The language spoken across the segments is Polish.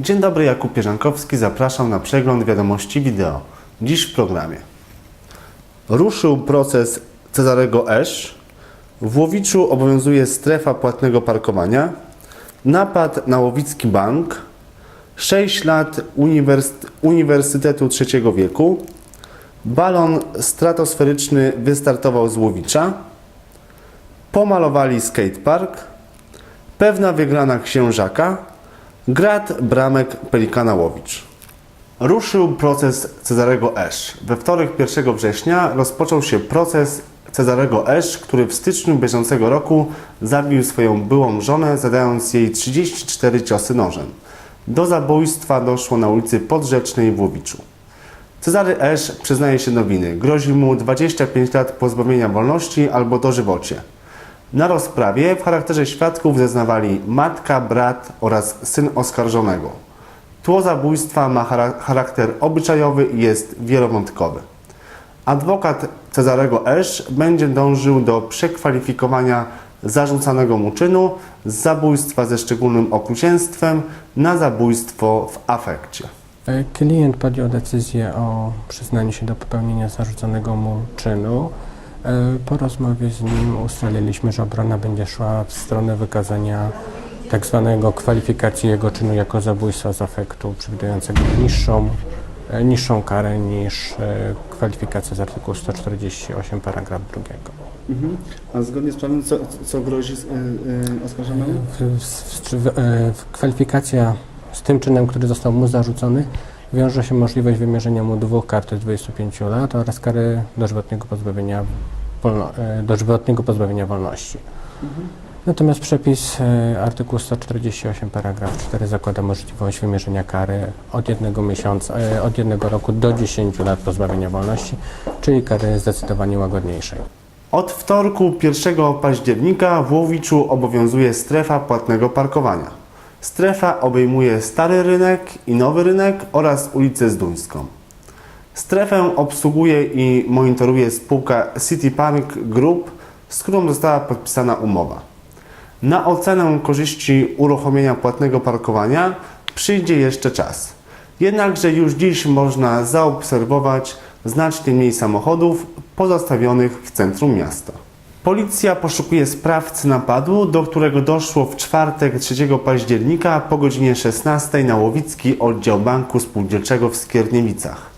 Dzień dobry, Jakub Pierzankowski. Zapraszam na przegląd wiadomości wideo. Dziś w programie. Ruszył proces Cezarego Esz. W Łowiczu obowiązuje strefa płatnego parkowania. Napad na Łowicki Bank. 6 lat uniwers- Uniwersytetu III wieku. Balon stratosferyczny wystartował z Łowicza. Pomalowali skatepark. Pewna wygrana księżaka. Grad bramek Pelikana Łowicz. Ruszył proces Cezarego Esz. We wtorek 1 września rozpoczął się proces Cezarego Esz, który w styczniu bieżącego roku zabił swoją byłą żonę, zadając jej 34 ciosy nożem. Do zabójstwa doszło na ulicy Podrzecznej w Łowiczu. Cezary Esz przyznaje się do winy. Grozi mu 25 lat pozbawienia wolności albo dożywocie. Na rozprawie w charakterze świadków zeznawali matka, brat oraz syn oskarżonego. Tło zabójstwa ma chara- charakter obyczajowy i jest wielowątkowy. Adwokat Cezarego Esz będzie dążył do przekwalifikowania zarzucanego mu czynu z zabójstwa ze szczególnym okrucieństwem na zabójstwo w afekcie. E, Klient podjął decyzję o przyznaniu się do popełnienia zarzuconego mu czynu. E, Po rozmowie z nim ustaliliśmy, że obrona będzie szła w stronę wykazania tak zwanego kwalifikacji jego czynu jako zabójstwa z afektu, przewidującego niższą, e, niższą karę niż e, kwalifikacja z artykułu 148 paragraf drugiego. A zgodnie z prawem, co, co grozi y, y, oskarżonemu? W, w, w, w, kwalifikacja z tym czynem, który został mu zarzucony, wiąże się możliwość wymierzenia mu dwóch kar do 25 lat oraz kary dożywotniego pozbawienia, wolno, e, dożywotniego pozbawienia wolności. Natomiast przepis e, artykułu 148 paragraf 4 zakłada możliwość wymierzenia kary od jednego miesiąca, e, od jednego roku do 10 lat pozbawienia wolności, czyli kary zdecydowanie łagodniejszej. Od wtorku 1 października w Łowiczu obowiązuje strefa płatnego parkowania. Strefa obejmuje Stary Rynek i Nowy Rynek oraz ulicę Zduńską. Strefę obsługuje i monitoruje spółka City Park Group, z którą została podpisana umowa. Na ocenę korzyści uruchomienia płatnego parkowania przyjdzie jeszcze czas. Jednakże już dziś można zaobserwować znacznie mniej samochodów pozostawionych w centrum miasta. Policja poszukuje sprawcy napadu, do którego doszło w czwartek 3 października po godzinie 16 na Łowicki oddział Banku Spółdzielczego w Skierniewicach.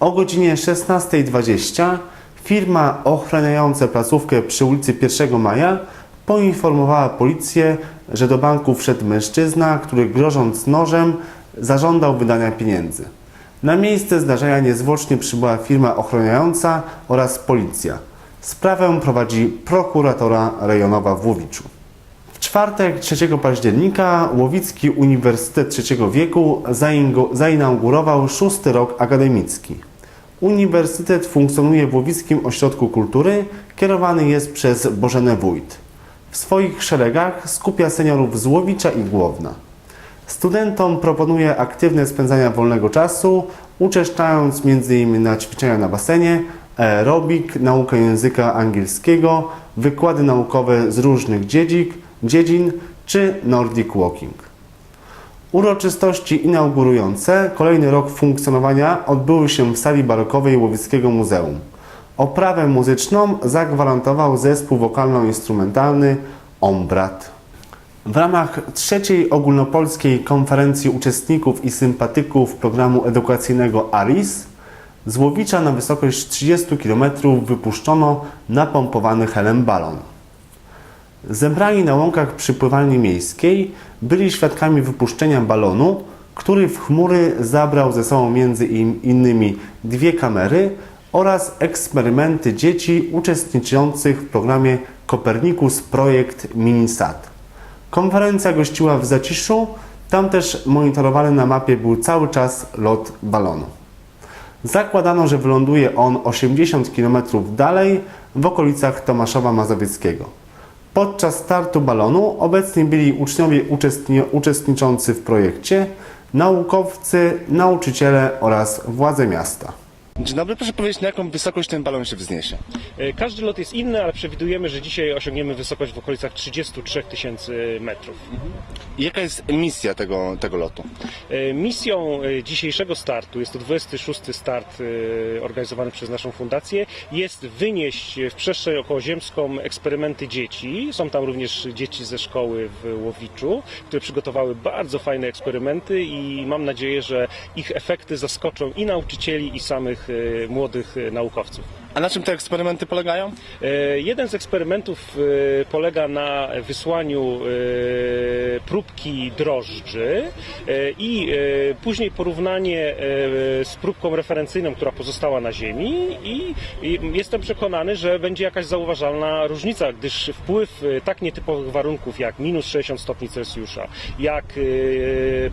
O godzinie 16.20 firma ochraniająca placówkę przy ulicy 1 Maja poinformowała policję, że do banku wszedł mężczyzna, który grożąc nożem zażądał wydania pieniędzy. Na miejsce zdarzenia niezwłocznie przybyła firma ochroniająca oraz policja. Sprawę prowadzi prokuratora rejonowa w Łowiczu. W czwartek 3 października Łowicki Uniwersytet III wieku zainaugurował szósty rok akademicki. Uniwersytet funkcjonuje w Łowickim Ośrodku Kultury, kierowany jest przez Bożenę Wójt. W swoich szeregach skupia seniorów z Łowicza i Głowna. Studentom proponuje aktywne spędzanie wolnego czasu, uczęszczając m.in. na ćwiczenia na basenie, aerobik, naukę języka angielskiego, wykłady naukowe z różnych dziedzik, dziedzin czy Nordic Walking. Uroczystości inaugurujące kolejny rok funkcjonowania odbyły się w sali barokowej Łowickiego Muzeum. Oprawę muzyczną zagwarantował zespół wokalno-instrumentalny Ombrat. W ramach trzeciej ogólnopolskiej konferencji uczestników i sympatyków programu edukacyjnego ARIS z Łowicza na wysokość 30 km wypuszczono napompowany helem balon. Zebrani na łąkach przy pływalni miejskiej byli świadkami wypuszczenia balonu, który w chmury zabrał ze sobą między innymi dwie kamery oraz eksperymenty dzieci uczestniczących w programie Copernicus Projekt Minisat. Konferencja gościła w Zaciszu, tam też monitorowany na mapie był cały czas lot balonu. Zakładano, że wyląduje on 80 km dalej w okolicach Tomaszowa Mazowieckiego. Podczas startu balonu obecni byli uczniowie uczestni- uczestniczący w projekcie, naukowcy, nauczyciele oraz władze miasta. Dzień dobry, proszę powiedzieć, na jaką wysokość ten balon się wzniesie? E, Każdy lot jest inny, ale przewidujemy, że dzisiaj osiągniemy wysokość w okolicach 33 tysięcy metrów. I jaka jest misja tego, tego lotu? E, Misją e, dzisiejszego startu, jest to 26 start organizowany przez naszą fundację, jest wynieść w przestrzeń okołoziemską eksperymenty dzieci. Są tam również dzieci ze szkoły w Łowiczu, które przygotowały bardzo fajne eksperymenty i mam nadzieję, że ich efekty zaskoczą i nauczycieli, i samych młodych e, naukowców. A na czym te eksperymenty polegają? E, Jeden z eksperymentów e, polega na wysłaniu e, próbki drożdży i później porównanie z próbką referencyjną, która pozostała na Ziemi i jestem przekonany, że będzie jakaś zauważalna różnica, gdyż wpływ tak nietypowych warunków jak minus 60 stopni Celsjusza, jak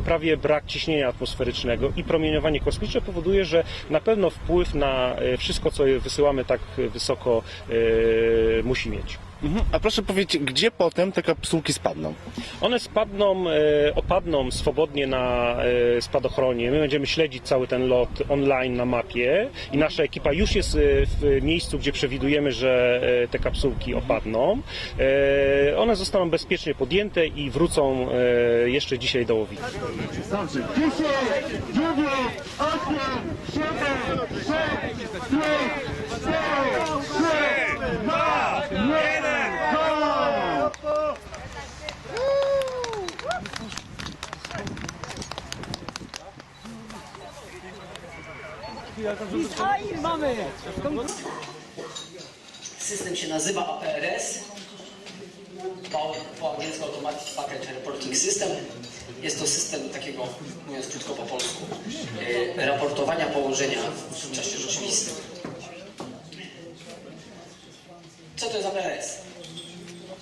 prawie brak ciśnienia atmosferycznego i promieniowanie kosmiczne powoduje, że na pewno wpływ na wszystko, co wysyłamy tak wysoko, e, musi mieć. Mhm. A proszę powiedzieć, gdzie potem te kapsułki spadną? One spadną, e, opadną swobodnie na e, spadochronie. My będziemy śledzić cały ten lot online na mapie i nasza ekipa już jest w miejscu, gdzie przewidujemy, że te kapsułki opadną. E, One zostaną bezpiecznie podjęte i wrócą jeszcze dzisiaj do. Dobrze. 10, 9, 8, 7, 6, 5, 4, 3, 2, 1, go! System się nazywa APRS, po, po angielsku Automatic Package Reporting System. Jest to system takiego, mówiąc krótko po polsku, e, raportowania położenia w czasie rzeczywistym. To jest APRS?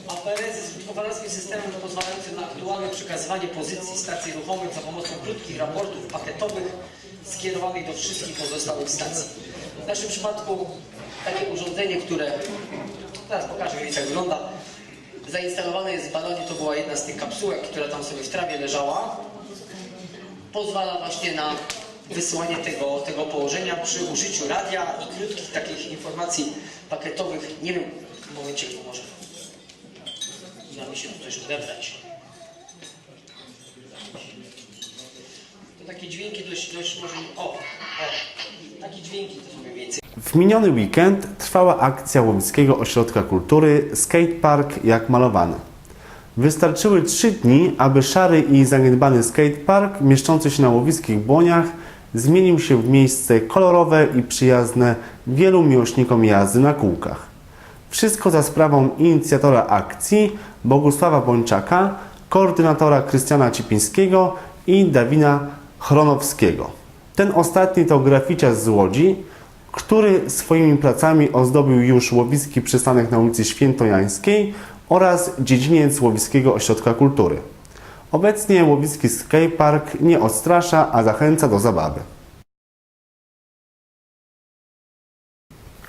APRS jest krótkowarskim systemem pozwalającym na aktualne przekazywanie pozycji stacji ruchomych za pomocą krótkich raportów pakietowych skierowanych do wszystkich pozostałych stacji. W naszym przypadku takie urządzenie, które Zaraz pokażę, jak to wygląda. Zainstalowane jest w balonie, to była jedna z tych kapsułek, która tam sobie w trawie leżała. Pozwala właśnie na wysyłanie tego, tego położenia przy użyciu radia i krótkich takich informacji pakietowych. Nie wiem, w momencie może się też odebrać. To takie dźwięki dość, dość może... O, o, takie dźwięki to więcej. W miniony weekend trwała akcja Łowickiego Ośrodka Kultury Skatepark jak malowany. Wystarczyły trzy dni, aby szary i zaniedbany skatepark mieszczący się na łowickich błoniach zmienił się w miejsce kolorowe i przyjazne wielu miłośnikom jazdy na kółkach. Wszystko za sprawą inicjatora akcji Bogusława Bończaka, koordynatora Krystiana Cipińskiego i Dawina Chronowskiego. Ten ostatni to graficiarz z Łodzi, który swoimi pracami ozdobił już łowiski przystanek na ulicy Świętojańskiej oraz dziedziniec Łowiskiego Ośrodka Kultury. Obecnie Łowiski Skatepark nie odstrasza, a zachęca do zabawy.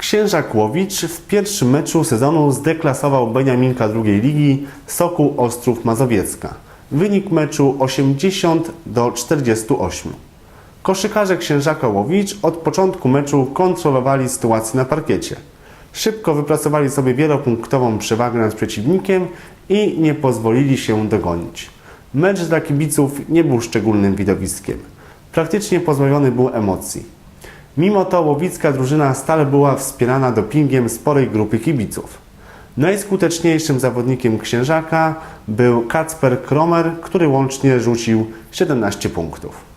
Księżak Łowicz w pierwszym meczu sezonu zdeklasował Beniaminka drugiej ligi Sokół Ostrów Mazowiecka. Wynik meczu 80 do 48. Koszykarze Księżaka Łowicz od początku meczu kontrolowali sytuację na parkiecie. Szybko wypracowali sobie wielopunktową przewagę nad przeciwnikiem i nie pozwolili się dogonić. Mecz dla kibiców nie był szczególnym widowiskiem. Praktycznie pozbawiony był emocji. Mimo to łowicka drużyna stale była wspierana dopingiem sporej grupy kibiców. Najskuteczniejszym zawodnikiem Księżaka był Kacper Kromer, który łącznie rzucił 17 punktów.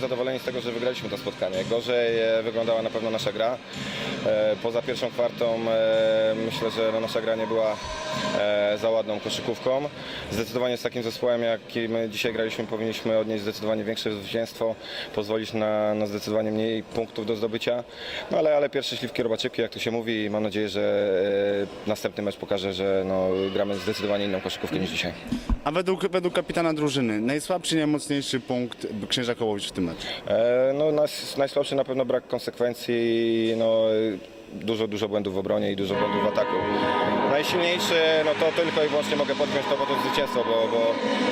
Zadowoleni z tego, że wygraliśmy to spotkanie. Gorzej e, wyglądała na pewno nasza gra. E, Poza pierwszą kwartą e, myślę, że no, nasza gra nie była za ładną koszykówką. Zdecydowanie z takim zespołem, jaki my dzisiaj graliśmy, powinniśmy odnieść zdecydowanie większe zwycięstwo, pozwolić na, na zdecydowanie mniej punktów do zdobycia. No ale, ale pierwsze śliwki robaczyki, jak to się mówi i mam nadzieję, że następny mecz pokaże, że no, gramy zdecydowanie inną koszykówkę niż dzisiaj. A według, według kapitana drużyny, najsłabszy, najmocniejszy punkt Księża Kołowicz w tym meczu? E, No, nas, najsłabszy na pewno brak konsekwencji, no, dużo, dużo błędów w obronie i dużo błędów w ataku. Najsilniejszy, no to tylko i wyłącznie mogę podpiąć to, to zwycięstwo, bo, bo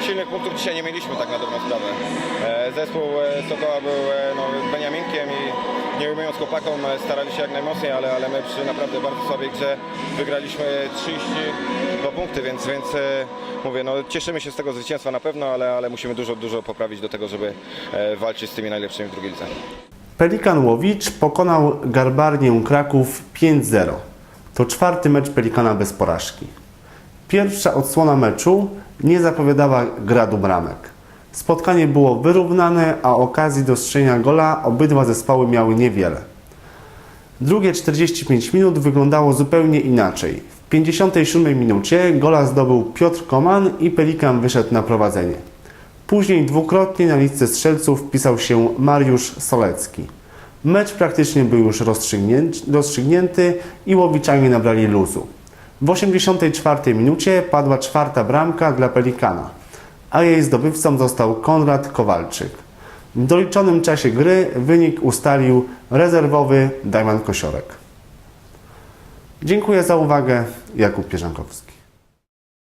silnych punktów dzisiaj nie mieliśmy tak na dobrą sprawę. E, Zespół e, Sokoła był e, no, Beniaminkiem i nie ujmując chłopakom starali się jak najmocniej, ale, ale my przy naprawdę bardzo słabej grze wygraliśmy 32 punkty, więc, więc mówię, no cieszymy się z tego zwycięstwa na pewno, ale, ale musimy dużo, dużo poprawić do tego, żeby walczyć z tymi najlepszymi w drugiej lidze. Pelikan Łowicz pokonał Garbarnię Kraków 5-0. To czwarty mecz Pelikana bez porażki. Pierwsza odsłona meczu nie zapowiadała gradu bramek. Spotkanie było wyrównane, a okazji do strzelenia gola obydwa zespoły miały niewiele. Drugie 45 minut wyglądało zupełnie inaczej. W 57 minucie gola zdobył Piotr Koman i Pelikan wyszedł na prowadzenie. Później dwukrotnie na listę strzelców wpisał się Mariusz Solecki. Mecz praktycznie był już rozstrzygnięty, i Łowiczanie nabrali luzu. W 84 minucie padła czwarta bramka dla Pelikana, a jej zdobywcą został Konrad Kowalczyk. W doliczonym czasie gry wynik ustalił rezerwowy Damian Kosiorek. Dziękuję za uwagę. Jakub Pierzankowski.